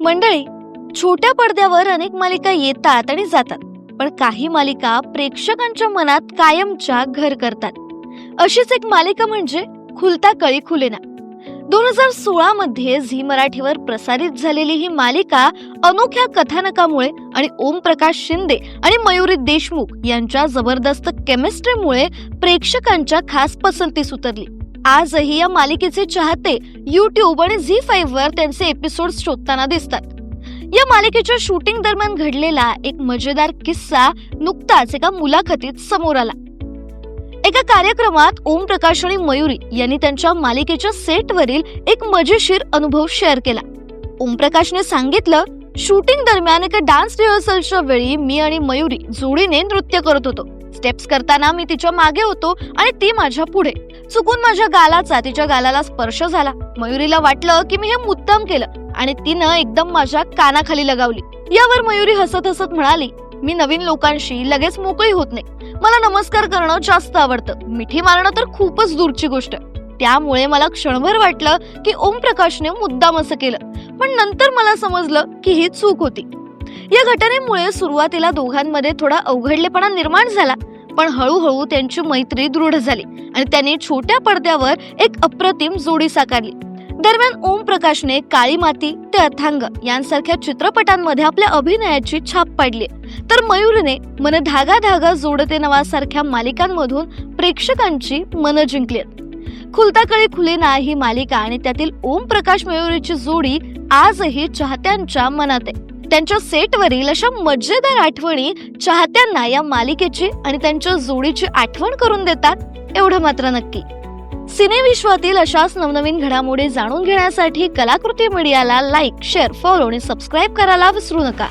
मंडळी छोट्या पडद्यावर अनेक मालिका येतात आणि जातात पण काही मालिका प्रेक्षकांच्या मनात कायमच्या घर करतात. अशीच एक मालिका म्हणजे खुलता कळी खुलेना. दोन हजार सोळा मध्ये झी मराठीवर प्रसारित झालेली ही मालिका अनोख्या कथानकामुळे आणि ओम प्रकाश शिंदे आणि मयुरी देशमुख यांच्या जबरदस्त केमिस्ट्रीमुळे प्रेक्षकांच्या खास पसंतीस उतरली. आजही या मालिकेचे चाहते युट्यूब आणि झी फाईव्ह वर त्यांचे एपिसोड शोधताना दिसतात. या मालिकेच्या शूटिंग दरम्यान घडलेला एक मजेदार किस्सा नुकताच एका मुलाखतीत समोर आला. एका कार्यक्रमात ओम प्रकाश आणि मयुरी यांनी त्यांच्या मालिकेच्या सेटवरील एक मजेशीर अनुभव शेअर केला. ओम प्रकाशने सांगितलं शूटिंग दरम्यान एका डान्स रिहर्सलच्या वेळी मी आणि मयुरी जोडीने नृत्य करत होतो. स्टेप्स करताना मी तिच्यामागे होतो आणि ती माझ्या पुढे. चुकून माझ्या गालाचा तिच्या गालाला स्पर्श झाला. मयुरीला वाटलं की मी हे मुद्दाम केलं आणि तिनं एकदम माझ्या कानाखाली लगावली. यावर मयुरी हसत हसत म्हणाली मी नवीन लोकांशी लगेच मोकळी होत नाही. मला नमस्कार करणं जास्त आवडतं. मिठी मारणं तर खूपच दूरची गोष्ट. त्यामुळे मला क्षणभर वाटलं की ओम प्रकाशने मुद्दाम असं केलं. पण नंतर मला समजलं की ही चूक होती. या घटनेमुळे सुरुवातीला दोघांमध्ये थोडा अवघडलेपणा निर्माण झाला पण हळूहळू त्यांची मैत्री दृढ झाली आणि त्यांनी छोट्या पडद्यावर एक अप्रतिम जोडी साकारली. दरम्यान ओम प्रकाशने काळी माती ते अथांग यांसारख्या चित्रपटांमध्ये आपल्या अभिनयाची छाप पाडली. तर मयूरने मन धागा धागा जोडते नवासारख्या मालिकांमधून प्रेक्षकांची मनं जिंकली. खुलता कळी खुलेना ही मालिका आणि त्यातील ओम प्रकाश मयुरीची जोडी आजही चाहत्यांच्या मनात आहे. त्यांच्या सेटवरील अशा मजेदार आठवणी चाहत्यांना या मालिकेची आणि त्यांच्या जोडीची आठवण करून देतात एवढं मात्र नक्की. सिनेविश्वातील अशाच नवनवीन घडामोडी जाणून घेण्यासाठी कलाकृती मीडियाला लाईक शेअर फॉलो आणि सबस्क्राईब करायला विसरू नका.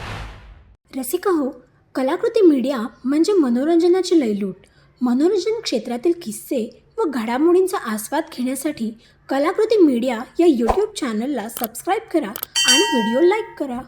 रसिका हो कलाकृती मीडिया म्हणजे मनोरंजनाची लयलूट. मनोरंजन क्षेत्रातील किस्से व घडामोडींचा आस्वाद घेण्यासाठी कलाकृती मीडिया या यूट्यूब चॅनलला सबस्क्राईब करा आणि व्हिडिओ लाईक करा.